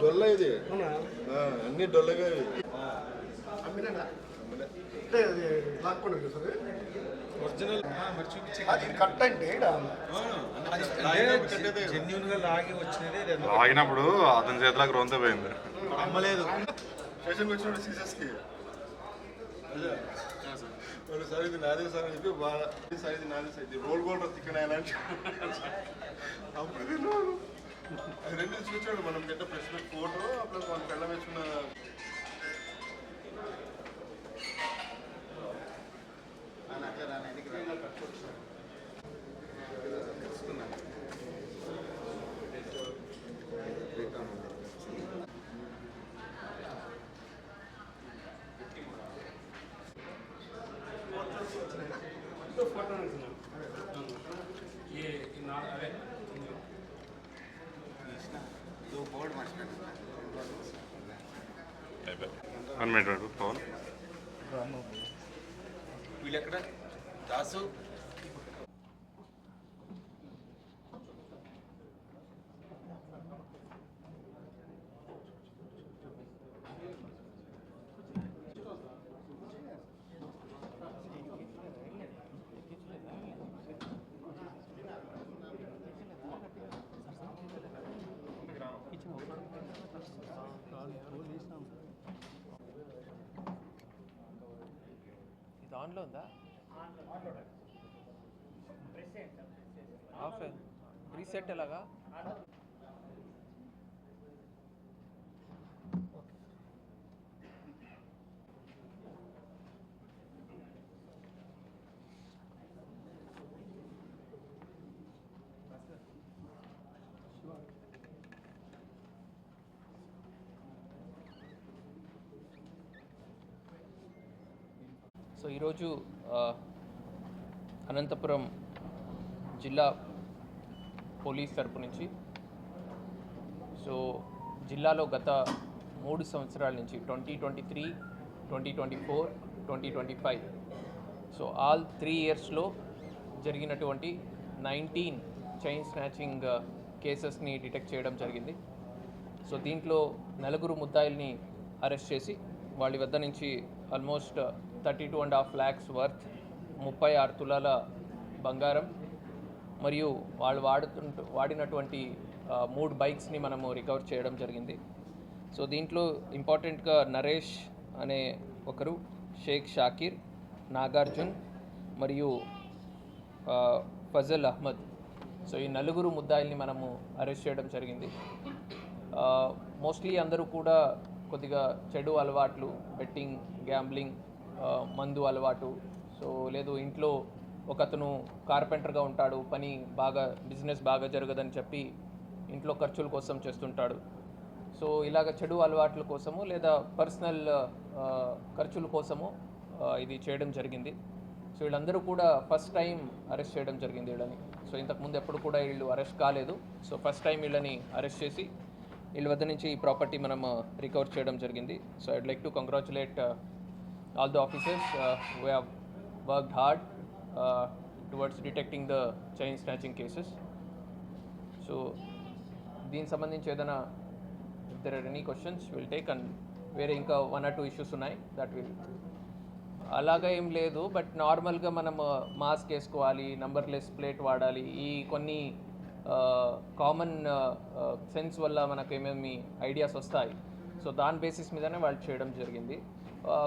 డొల్ల ఇది అన్ని డొల్లగా లాగినప్పుడు అతని చేతిలో గ్రోంత పోయింది. అమ్మలేదు. స్టేషన్కి వచ్చినప్పుడు సీసెస్కి. మరి సార్ ఇది నాదే సార్ అని చెప్పి బాగా సార్ ఇది నాదే సార్. ఇది రోల్ గోల్డ్ చికెన్ అంటే అప్పుడు తిన్నాను రెండు చూసాడు మనం పెట్ట ప్రెస్ మీట్ ఫోటో ప్లస్ మన పెళ్ళ వేసుకున్న ఫోటో వన్ మినిట్ పవన్. వీళ్ళెక్కడ? దాసు? ఇది ఆన్లో ఉందా? ఆఫ్ రీసెట్ ఎలాగా? సో ఈరోజు అనంతపురం జిల్లా పోలీస్ తరపు నుంచి సో జిల్లాలో గత మూడు సంవత్సరాల నుంచి twenty twenty three twenty twenty four twenty twenty five so all three ఇయర్స్లో జరిగినటువంటి నైన్టీన్ చైన్ స్నాచింగ్ కేసెస్ని డిటెక్ట్ చేయడం జరిగింది. సో దీంట్లో నలుగురు ముద్దాయిల్ని అరెస్ట్ చేసి వాళ్ళ వద్ద నుంచి almost thirty two and half lakhs worth ముప్పై ఆరు తులాల బంగారం. మరియు వాళ్ళు వాడుతుంట వాడినటువంటి మూడు బైక్స్ని మనము రికవర్ చేయడం జరిగింది. సో దీంట్లో ఇంపార్టెంట్గా నరేష్ అనే ఒకరు షేక్ షాకీర్ నాగార్జున్ మరియు ఫజల్ అహ్మద్. సో ఈ నలుగురు ముద్దాయిల్ని మనము అరెస్ట్ చేయడం జరిగింది. మోస్ట్లీ అందరూ కూడా కొద్దిగా చెడు అలవాట్లు బెట్టింగ్ గ్యాంబ్లింగ్ మందు అలవాటు. సో లేదు ఇంట్లో ఒకతను కార్పెంటర్గా ఉంటాడు పని బాగా బిజినెస్ బాగా జరగదని చెప్పి ఇంట్లో ఖర్చుల కోసం చేస్తుంటాడు. సో ఇలాగ చెడు అలవాట్ల కోసము లేదా పర్సనల్ ఖర్చుల కోసము ఇది చేయడం జరిగింది. సో వీళ్ళందరూ కూడా ఫస్ట్ టైం అరెస్ట్ చేయడం జరిగింది వీళ్ళని. సో ఇంతకుముందు ఎప్పుడు కూడా వీళ్ళు అరెస్ట్ కాలేదు. సో ఫస్ట్ టైం వీళ్ళని అరెస్ట్ చేసి వీళ్ళ వద్ద నుంచి ఈ ప్రాపర్టీ మనం రికవర్ చేయడం జరిగింది. So I'd like to congratulate all the who have worked worked hard towards detecting the chain snatching cases so దీనికి సంబంధించి ఏదైనా if there are any questions will take and వేరే ఇంకా వన్ ఆర్ టూ ఇష్యూస్ ఉన్నాయి that will అలాగా ఏం లేదు but నార్మల్గా మనం మాస్క్ వేసుకోవాలి నంబర్లెస్ ప్లేట్ వాడాలి ఈ కొన్ని uh, common sense uh, uh, వల్ల మనకు ఏమేమి ఐడియాస్ వస్తాయి. సో దాని బేసిస్ మీదనే వాళ్ళు చేయడం జరిగింది.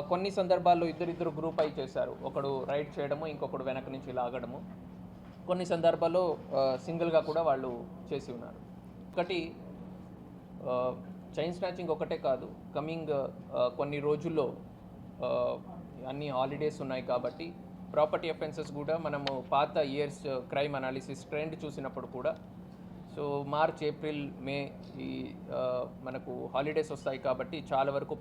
కొన్ని సందర్భాల్లో ఇద్దరిద్దరు గ్రూప్ అయి చేశారు. ఒకడు రైడ్ చేయడము ఇంకొకడు వెనక నుంచి లాగడము కొన్ని సందర్భాల్లో సింగిల్గా కూడా వాళ్ళు చేసి ఉన్నారు. ఒకటి చైన్ స్నాచింగ్ ఒకటే కాదు. కమింగ్ కొన్ని రోజుల్లో అన్ని హాలిడేస్ ఉన్నాయి కాబట్టి ప్రాపర్టీ అఫెన్సెస్ కూడా మనము పాత ఇయర్స్ క్రైమ్ అనాలిసిస్ ట్రెండ్ చూసినప్పుడు కూడా. సో మార్చ్ ఏప్రిల్ మే ఈ మనకు హాలిడేస్ వస్తాయి కాబట్టి చాలా వరకు